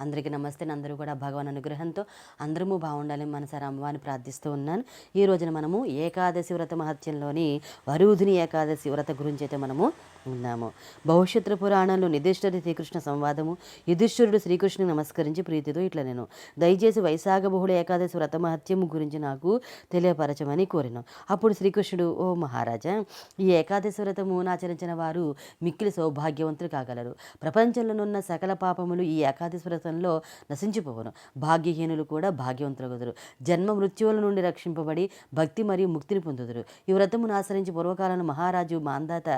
అందరికీ నమస్తే. అందరూ కూడా భగవాన్ అనుగ్రహంతో అందరము బాగుండాలని మనసారా అమ్మవారిని ప్రార్థిస్తూ ఉన్నాను. ఈ రోజున మనము ఏకాదశి వ్రత మహత్యంలోని వరుధుని ఏకాదశి వ్రత గురించి అయితే మనము ఉన్నాము. భవిష్యత్తు పురాణంలో నిధిష్ఠుడి శ్రీకృష్ణ సంవాదము యుధిష్ఠురుడు శ్రీకృష్ణుని నమస్కరించి ప్రీతితో ఇట్లా నేను దయచేసి వైశాఖ బహుళ ఏకాదశి వ్రత మహత్యము గురించి నాకు తెలియపరచమని కోరిను. అప్పుడు శ్రీకృష్ణుడు ఓ మహారాజా ఈ ఏకాదశి వ్రతము ఆచరించిన వారు మిక్కిలి సౌభాగ్యవంతులు కాగలరు. ప్రపంచంలోనున్న సకల పాపములు ఈ ఏకాదశి వ్రత జీవితంలో నశించిపోవను. భాగ్యహీనులు కూడా భాగ్యవంతులగుదురు జన్మ మృత్యువుల నుండి రక్షింపబడి భక్తి మరియు ముక్తిని పొందుదురు. ఈ వ్రతమును ఆచరించి పూర్వకాలంలో మహారాజు మాందాత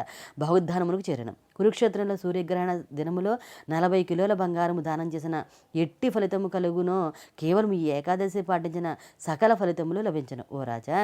బహుద్ధానములకు చేరను. కురుక్షేత్రంలో సూర్యగ్రహణ దినములో నలభై కిలోల బంగారము దానం చేసిన ఎట్టి ఫలితము కలుగునో కేవలం ఈ ఏకాదశి పాటించిన సకల ఫలితములు లభించను. ఓ రాజా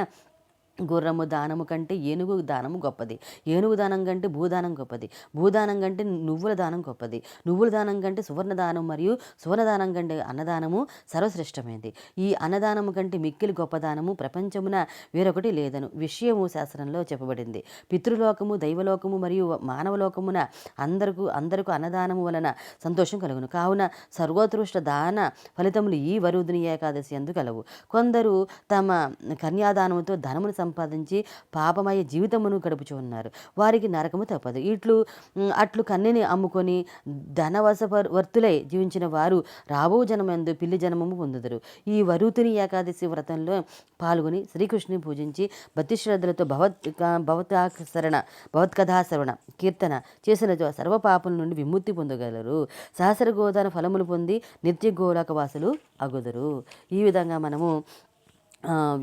గుర్రము దానము కంటే ఏనుగు దానము గొప్పది. ఏనుగు దానం కంటే భూదానం గొప్పది. భూదానం కంటే నువ్వుల దానం గొప్పది. నువ్వుల దానం కంటే సువర్ణ దానం మరియు సువర్ణ దానం కంటే అన్నదానము సర్వశ్రేష్టమైనది. ఈ అన్నదానము కంటే మిక్కిలి గొప్ప దానము ప్రపంచమున వేరొకటి లేదను. విషయము శాస్త్రంలో చెప్పబడింది. పితృలోకము దైవలోకము మరియు మానవలోకమున అందరకు అందరకు అన్నదానము వలన సంతోషం కలుగును. కావున సర్వోత్కృష్ట దాన ఫలితములు ఈ వరుదిని ఏకాదశి అందు కలవు. కొందరు తమ కన్యాదానముతో ధనమును సంపాదించి పాపమయ జీవితమును గడుపుచు ఉన్నారు. వారికి నరకము తప్పదు. ఇట్లు అట్లు కన్నెని అమ్ముకొని ధనవశవర్తులై జీవించిన వారు రాబో జనమందు పిల్లి జనమము పొందుదురు. ఈ వరుతుని ఏకాదశి వ్రతంలో పాల్గొని శ్రీకృష్ణుని పూజించి భక్తి శ్రద్ధలతో భవత్ భవతాశరణ భవత్కథాశరణ కీర్తన చేసిన సర్వ పాపల నుండి విముక్తి పొందగలరు. సహస్ర గోదాన ఫలములు పొంది నిత్య గోలక వాసులు అగుదురు. ఈ విధంగా మనము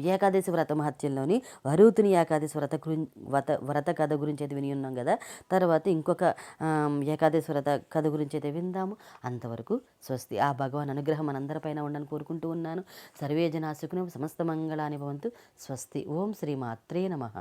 ఏకాదశి వ్రత మహత్యంలోని వరుతుని ఏకాదశి వ్రత వ్రత వ్రత కథ గురించి అయితే విని ఉన్నాం కదా. తర్వాత ఇంకొక ఏకాదశి వ్రత కథ గురించి అయితే విందాము. అంతవరకు స్వస్తి. ఆ భగవాన్ అనుగ్రహం మనందరిపైన ఉండని కోరుకుంటూ ఉన్నాను. సర్వే సమస్త మంగళాని భవంతు. స్వస్తి. ఓం శ్రీ మాత్రే నమః.